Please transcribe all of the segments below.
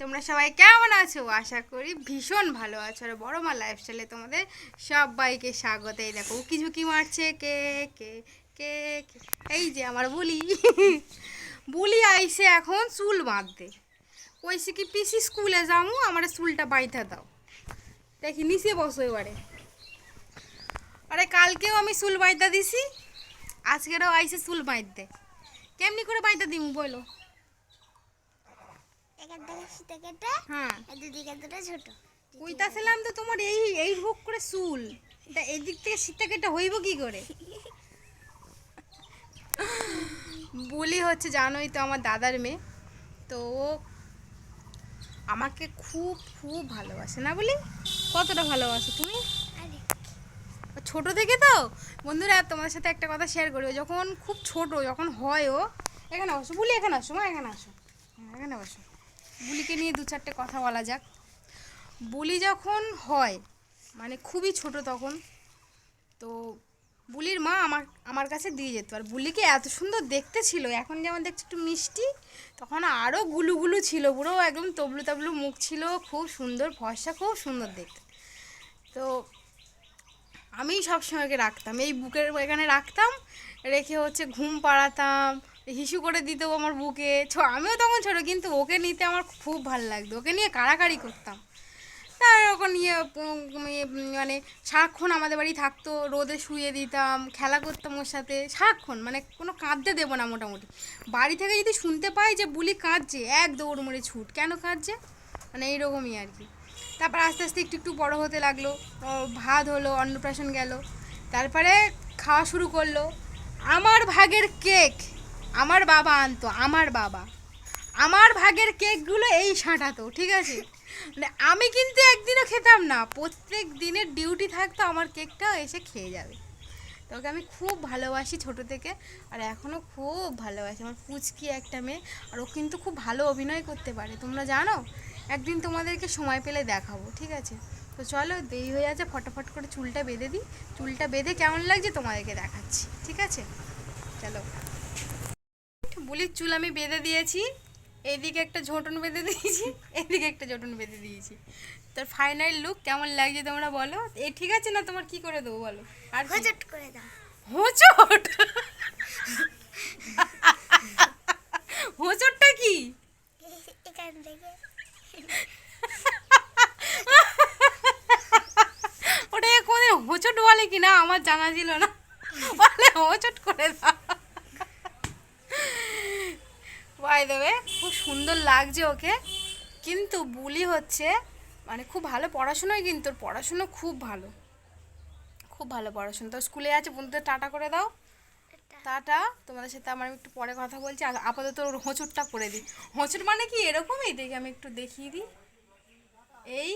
তোমরা সবাই কেমন আছো? আশা করি ভীষণ ভালো আছো। আর বড় মা লাইফস্টাইলে তোমাদের সবাইকে স্বাগত। এই দেখো, উকি ঝুঁকি মারছে, কে কে কে এই যে আমার বুলি। বুলি আইসে এখন চুল বাঁধতে। কইছে কি, পিসি স্কুলে যামু, আমার চুলটা বাইধা দাও। দেখি, নিচে বসো এবারে। আরে, কালকেও আমি চুল বাইদা দিছি, আজকেরও আইসে চুল বাইতে কেমনি করে বাইদা দিমু বলো এখান থেকে শীতে কেটে হ্যাঁ। ছোট। কইতাছিলাম তো তোমার এই এই হোক করে চুল। এটা এদিক থেকে শীতে কেটে হইব কি করে? বলি হচ্ছে জানোই তো আমার দাদার মেয়ে। তো ও আমাকে খুব খুব ভালোবাসে না বলি? কতটা ভালোবাসো তুমি? ছোট থেকে তো? বন্ধুরা তোমাদের সাথে একটা কথা শেয়ার করি। যখন খুব ছোট যখন হয় ও এখানে বসো। বলি এখানে আসো মা এখানে আসো। হ্যাঁ, এখানে বসো। বুলিকে নিয়ে দু চারটে কথা বলা যাক। বুলি যখন হয় মানে খুবই ছোট তখন, তো বুলির মা আমার আমার কাছে দিয়ে যেত। আর বুলিকে এত সুন্দর দেখতে ছিল, এখন যেমন দেখছি একটু মিষ্টি, তখন আরও গুলু গুলু ছিল, পুরো একদম তবলু তবলু মুখ ছিল, খুব সুন্দর ফর্সা খুব সুন্দর দেখতে। তো আমি সবসময় ওকে রাখতাম, এই বুকের এখানে রাখতাম, রেখে হচ্ছে ঘুম পাড়াতাম হিসু করে দিত আমার বুকে। ছ, আমিও তখন ছোটো, কিন্তু ওকে নিতে আমার খুব ভালো লাগতো। ওকে নিয়ে কাড়াকাড়ি করতাম। ওকে নিয়ে মানে সারাক্ষণ আমাদের বাড়ি থাকতো, রোদে শুয়ে দিতাম, খেলা করতাম ওর সাথে, সারাক্ষণ মানে কোনো কাঁদতে দেবো না মোটামুটি। বাড়ি থেকে যদি শুনতে পাই যে বুলি কাঁদছে, এক দৌড় মরে ছুট। কেন কাঁদছে? মানে এইরকমই আর কি। তারপর আস্তে আস্তে একটু একটু বড় হতে লাগল ভাত হলো, অন্নপ্রাশন গেল। তারপরে খাওয়া শুরু করল। আমার ভাগের কেক। আমার বাবা আনতো, আমার বাবা। আমার ভাগের কেকগুলো এই সাঁটাতো, ঠিক আছে? মানে আমি কিন্তু একদিনও খেতাম না। প্রত্যেক দিনের ডিউটি থাকতো, আমার কেকটা এসে খেয়ে যাবে। তো ওকে আমি খুব ভালোবাসি ছোট থেকে, আর এখনও খুব ভালোবাসি। আমার পুচকি একটা মেয়ে, আর ও কিন্তু খুব ভালো অভিনয় করতে পারে। তোমরা জানো? একদিন তোমাদেরকে সময় পেলে দেখাবো, ঠিক আছে? তো চলো, দেরি হয়ে যাচ্ছে, ফটাফট করে চুলটা বেঁধে দিই। চুলটা বেঁধে কেমন লাগছে তোমাদেরকে দেখাচ্ছি, ঠিক আছে? চলো। বুলির চুল আমি বেঁধে দিয়েছি। এদিকে একটা ঝোটন বেঁধে দিয়েছি এদিকে একটা ঝোটন বেঁধে দিয়েছি। তোর ফাইনাল লুক কেমন লাগছে তোমরা বলো? এ ঠিক আছে না তোমার কি করে দেবো বলো? আর হোচট করে দাও। হোঁচট? হোঁচটটা কি? এখান থেকে। ওটা হোঁচট বলে কি না আমার জানা ছিল না। বলে হোঁচট করে দাও। বাই দেবে খুব সুন্দর লাগছে ওকে। কিন্তু বুলি হচ্ছে মানে খুব ভালো পড়াশোনায় কিন্তু ওর পড়াশুনো খুব ভালো। খুব ভালো পড়াশোনা। তো স্কুলে আছে বন্ধুদের টাটা করে দাও। টাটা। তোমাদের সাথে আমার একটু পরে কথা বলছি। আপাতত ওর হোঁচটটা করে দিই। হোঁচট মানে কি? এরকমই? দেখি আমি একটু দেখিয়ে দিই। এই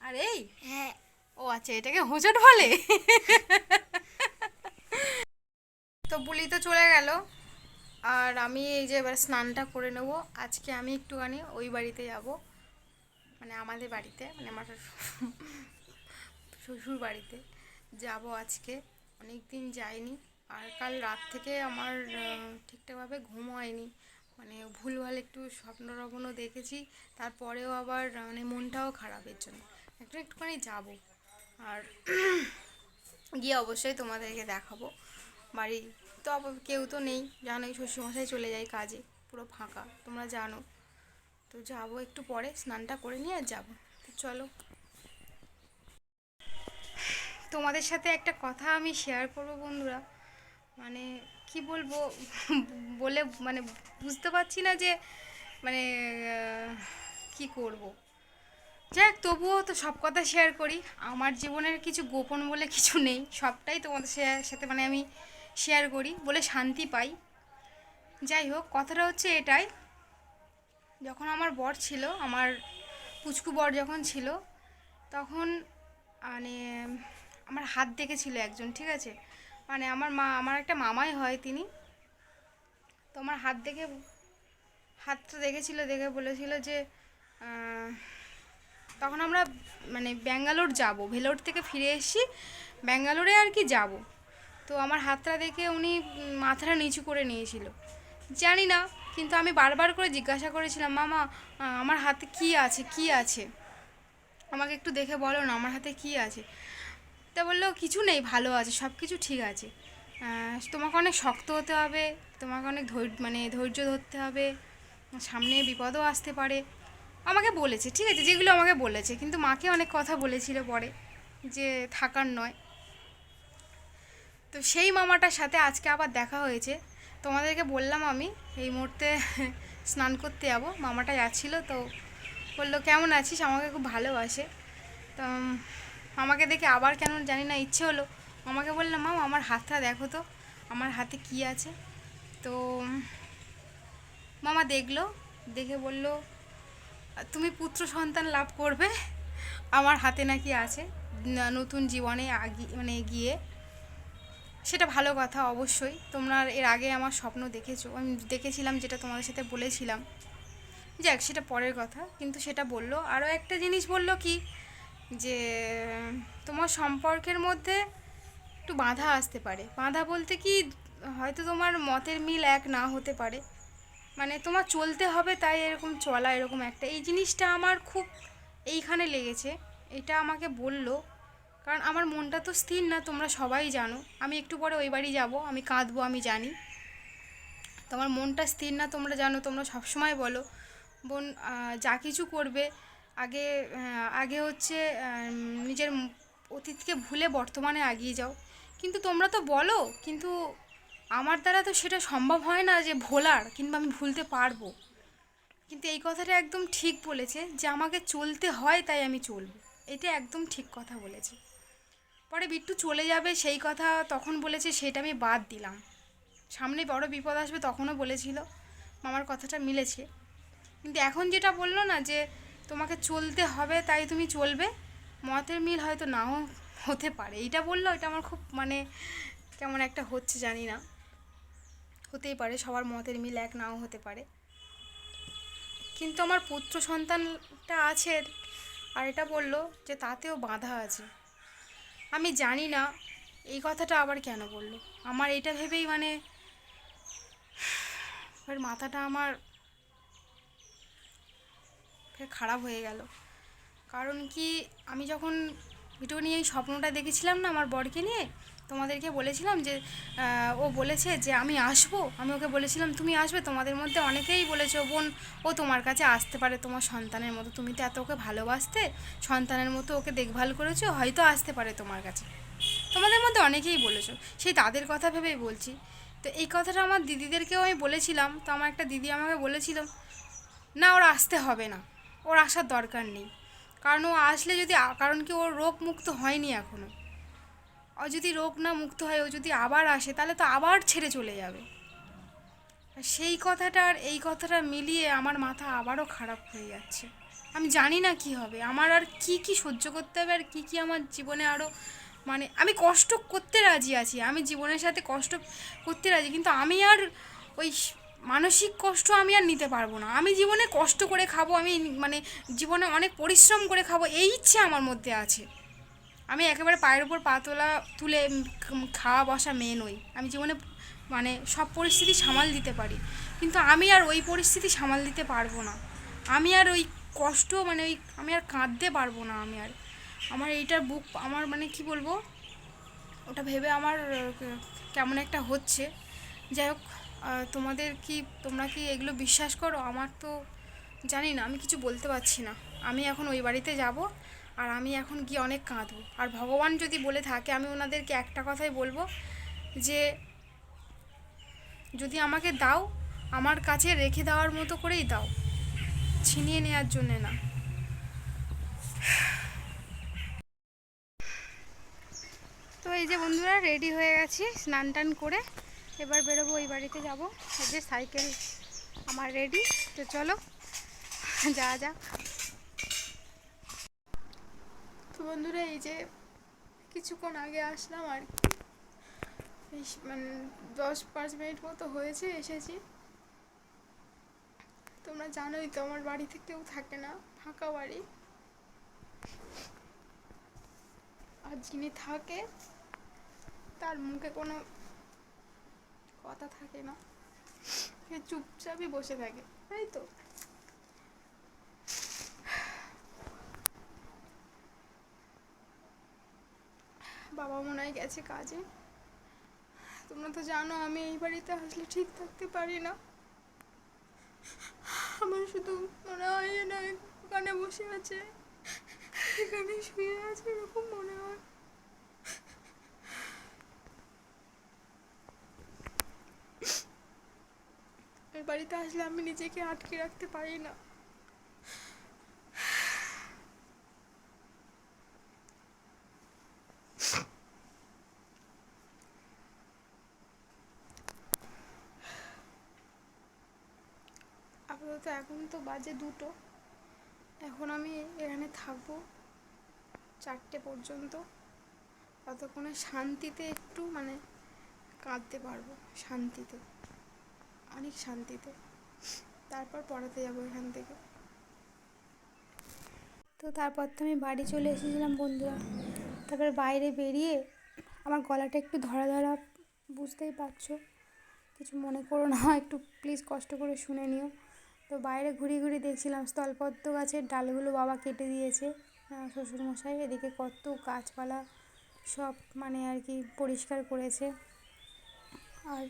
আর এই? হ্যাঁ। ও আচ্ছা এটাকে হোঁচট বলে? তো বুলি তো চলে গেল। আর আমি এই যে এবার স্নানটা করে নেব। আজকে আমি একটুখানি ওই বাড়িতে যাব। মানে আমাদের বাড়িতে মানে আমার শ্বশুর বাড়িতে যাব আজকে। অনেক দিন যাইনি। আর কাল রাত থেকে আমার ঠিকঠাকভাবে ঘুম হয়নি। মানে ভুলভাল একটু স্বপ্ন রবণও দেখেছি। তারপরেও আবার মানে মনটাও খারাপের জন্য। একটু একটুখানি যাব। আর গিয়ে অবশ্যই তোমাদেরকে দেখাবো বাড়ি তো কেউ তো নেই। জানোই শ্বশুরমশাই চলে যায় কাজে, পুরো ফাঁকা। তোমরা জানো। তো যাব একটু পরে, স্নানটা করে নিয়ে আর যাব। তো চলো। তোমাদের সাথে একটা কথা আমি শেয়ার করব বন্ধুরা। মানে কি বলব? বলে মানে বুঝতে পারছি না যে মানে কি করব? যাক, তবুও তো সব কথা শেয়ার করি। আমার জীবনের কিছু গোপন বলে কিছু নেই। সবটাই তোমাদের সাথে মানে আমি শেয়ার করি, বলে শান্তি পাই। যাই হোক, কথাটা হচ্ছে এটাই। যখন আমার বর ছিল, আমার পুচকু বর যখন ছিল, তখন মানে আমার হাত দেখেছিল একজন, ঠিক আছে? মানে আমার মা, আমার একটা মামাই হয় তিনি। তো আমার হাত দেখে, হাতটা দেখেছিল, দেখে বলেছিল যে তখন আমরা মানে ব্যাঙ্গালোর যাব, ভেলোর থেকে ফিরে এসেছি, ব্যাঙ্গালোরে আর কি যাব। তো আমার হাতটা দেখে উনি মাথাটা নিচু করে নিয়েছিল। জানি না, কিন্তু আমি বারবার করে জিজ্ঞাসা করেছিলাম, মামা আমার হাতে কি আছে? কি আছে? আমাকে একটু দেখে বলো না, আমার হাতে কি আছে? তা বলল, কিছু নেই, ভালো আছে সব কিছু ঠিক আছে। তোমাকে অনেক শক্ত হতে হবে, তোমাকে অনেক ধৈর্য মানে ধৈর্য ধরতে হবে, সামনে বিপদও আসতে পারে। আমাকে বলেছে, ঠিক আছে, যেগুলো আমাকে বলেছে, কিন্তু মাকে অনেক কথা বলেছিল পরে, যে থাকার নয়। তো সেই মামাটার সাথে আজকে আবার দেখা হয়েছে। তোমাদেরকে বললাম আমি, এই মুহূর্তে স্নান করতে যাব। মামাটা যাচ্ছিল তো বলল, কেমন আছিস? আমাকে খুব ভালোবাসে। তো মামাকে দেখে আবার কেন জানি না ইচ্ছে হলো। মামাকে বললাম, মামা, আমার হাতটা দেখো তো, আমার হাতে কি আছে? তো মামা দেখল, দেখে বলল, তুমি পুত্র সন্তান লাভ করবে? আমার হাতে নাকি আছে, নতুন জীবনে আগি মানে এগিয়ে সেটা ভালো কথা অবশ্যই। তোমরা এর আগে আমার স্বপ্ন দেখেছ। আমি দেখেছিলাম যেটা তোমাদের সাথে বলেছিলাম। যাক, সেটা পরের কথা। কিন্তু সেটা বলল। আরও একটা জিনিস বলল কি? যে, তোমার সম্পর্কের মধ্যে একটু বাধা আসতে পারে। বাধা বলতে কি? হয়তো তোমার মতের মিল এক না হতে পারে। মানে তোমার চলতে হবে তাই এরকম চলা, এরকম একটা। এই জিনিসটা আমার খুব এইখানে লেগেছে। এটা আমাকে বলল। কারণ আমার মনটা তো স্থির না, তোমরা সবাই জানো। আমি একটু পরে ওই বাড়ি যাব, আমি কাঁদবো, আমি জানি। তোমার মনটা স্থির না, তোমরা জানো, তোমরা সবসময় বলো। বোন যা কিছু করবে, আগে আগে হচ্ছে নিজের অতীতকে ভুলে বর্তমানে এগিয়ে যাও। কিন্তু তোমরা তো বলো, কিন্তু আমার দ্বারা তো সেটা সম্ভব হয় না যে ভোলার, কিংবা আমি ভুলতে পারব। কিন্তু এই কথাটা একদম ঠিক বলেছে, যে আমাকে চলতে হয়, তাই আমি চলবো। এটা একদম ঠিক কথা বলেছে। পরে বিট্টু চলে যাবে সেই কথা তখন বলেছে, সেটা আমি বাদ দিলাম। সামনে বড় বিপদ আসবে তখনও বলেছিল, মামার কথাটা মিলেছে। কিন্তু এখন যেটা বলল না যে, তোমাকে চলতে হবে, তাই তুমি চলবে, মতের মিল হয়তো নাও হতে পারে। এইটা বলল, এটা আমার খুব মানে কেমন একটা হচ্ছে জানি না। হতেই পারে, সবার মতের মিল এক নাও হতে পারে। কিন্তু আমার পুত্র সন্তানটা আছে, আর এটা বলল যে, তাতেও বাধা আছে। আমি জানি না, এই কথাটা আবার কেন বলল? আমার এটা ভেবেই মানে মাথাটা আমার খারাপ হয়ে গেল। কারণ কি আমি যখন ভিডিও নিয়ে এই স্বপ্নটা দেখেছিলাম না আমার বরকে নিয়ে? তোমাদেরকে বলেছিলাম যে ও বলেছে যে আমি আসব। আমি ওকে বলেছিলাম, তুমি আসবে? তোমাদের মধ্যে অনেকেই বলেছ বোন, ও তোমার কাছে আসতে পারে তোমার সন্তানের মতো। তুমি তো এত ওকে ভালোবাসতে, সন্তানের মতো ওকে দেখভাল করেছ, হয়তো আসতে পারে তোমার কাছে। তোমাদের মধ্যে অনেকেই বলেছ, সেই তাদের কথা ভেবেই বলছি। তো এই কথাটা আমার দিদিদেরকেও আমি বলেছিলাম। তো আমার একটা দিদি আমাকে বলেছিল, না, ওর আসতে হবে না। ওর আসার দরকার নেই। কারণ ও আসলে যদি কারণ কি ওর রোগ মুক্ত হয়নি এখনও ও যদি রোগ না মুক্ত হয়, ও যদি আবার আসে, তাহলে তো আবার ছেড়ে চলে যাবে। সেই কথাটা আর এই কথাটা মিলিয়ে আমার মাথা আবারও খারাপ হয়ে যাচ্ছে। আমি জানি না কি হবে, আমার আর কি কি সহ্য করতে হবে, আর কি কি আমার জীবনে আরও মানে আমি কষ্ট করতে রাজি আছি, আমি জীবনের সাথে কষ্ট করতে রাজি, কিন্তু আমি আর ওই মানসিক কষ্ট আমি আর নিতে পারব না। আমি জীবনে কষ্ট করে খাব, আমি মানে জীবনে অনেক পরিশ্রম করে খাব, এই ইচ্ছে আমার মধ্যে আছে। আমি একেবারে পায়ের উপর পা তোলা, তুলে খাওয়া বসা মেয়ে নই। আমি জীবনে মানে সব পরিস্থিতি সামাল দিতে পারি। কিন্তু আমি আর ওই পরিস্থিতি সামাল দিতে পারব না। আমি আর ওই কষ্ট মানে ওই আমি আর কাঁদতে পারব না আমি আর। আমার এইটার বুক, আমার মানে কি বলব? ওটা ভেবে আমার কেমন একটা হচ্ছে। যাই হোক তোমাদের কি, তোমরা কি এগুলো বিশ্বাস করো? আমার তো জানি না, আমি কিছু বলতে পারছি না। আমি এখন ওই বাড়িতে যাব আর আমি এখন গিয়ে অনেক কাঁদবো। আর ভগবান যদি বলে থাকে, আমি ওনাদেরকে একটা কথাই বলব যে, যদি আমাকে দাও, আমার কাছে রেখে দেওয়ার মতো করেই দাও। ছিনিয়ে নেওয়ার জন্যে না। তো এই যে বন্ধুরা রেডি হয়ে গেছি স্নান টান করে। এবার বেরোবো, ওই বাড়িতে যাব। যে সাইকেল আমার রেডি তো চলো, যাওয়া যাক। তো বন্ধুরা, এই যে কিছুক্ষণ আগে আসলাম আর কি। মানে দশ পাঁচ মিনিট মতো হয়েছে, এসেছি। তোমরা জানোই তো, আমার বাড়িতে কেউ থাকে না, ফাঁকা বাড়ি। আর যিনি থাকে, তার মুখে কোনো কথা থাকে না। খেয়ে চুপচাপই বসে থাকে, তাই তো? বাবা মনে হয় গেছে কাজে। তোমরা তো জানো আমি এই বাড়িতে আসলে ঠিক থাকতে পারি না। আমার শুধু মনে হয় যে না ওখানে বসে আছে এখানে শুয়ে আছে, এরকম মনে হয়। এই বাড়িতে আসলে আমি নিজেকে আটকে রাখতে পারি না। আপাতত এখন তো বাজে দুটো। এখন আমি এখানে থাকব চারটে পর্যন্ত। ততক্ষণে শান্তিতে একটু মানে কাঁদতে পারব, শান্তিতে। অনেক শান্তিতে। তারপর পড়াতে যাব এখান থেকে। তো তারপর তো আমি বাড়ি চলে এসেছিলাম বন্ধুরা। তারপর বাইরে বেরিয়ে আমার গলাটা একটু ধরা ধরা, বুঝতেই পারছ। কিছু মনে করো না, একটু প্লিজ কষ্ট করে শুনে নিও। তো বাইরে ঘুরিয়ে ঘুরিয়ে দেখছিলাম স্থলপদ্ম গাছের ডালগুলো বাবা কেটে দিয়েছে। শ্বশুরমশাই, এদিকে কত গাছপালা সব মানে আর কি পরিষ্কার করেছে। আর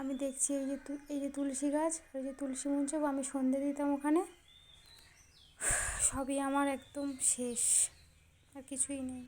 আমি দেখছি এই যে এই যে তুলসী গাছ ওই যে তুলসী মঞ্চ আমি সন্ধে দিতাম ওখানে। সবই আমার একদম শেষ। আর কিছুই নেই।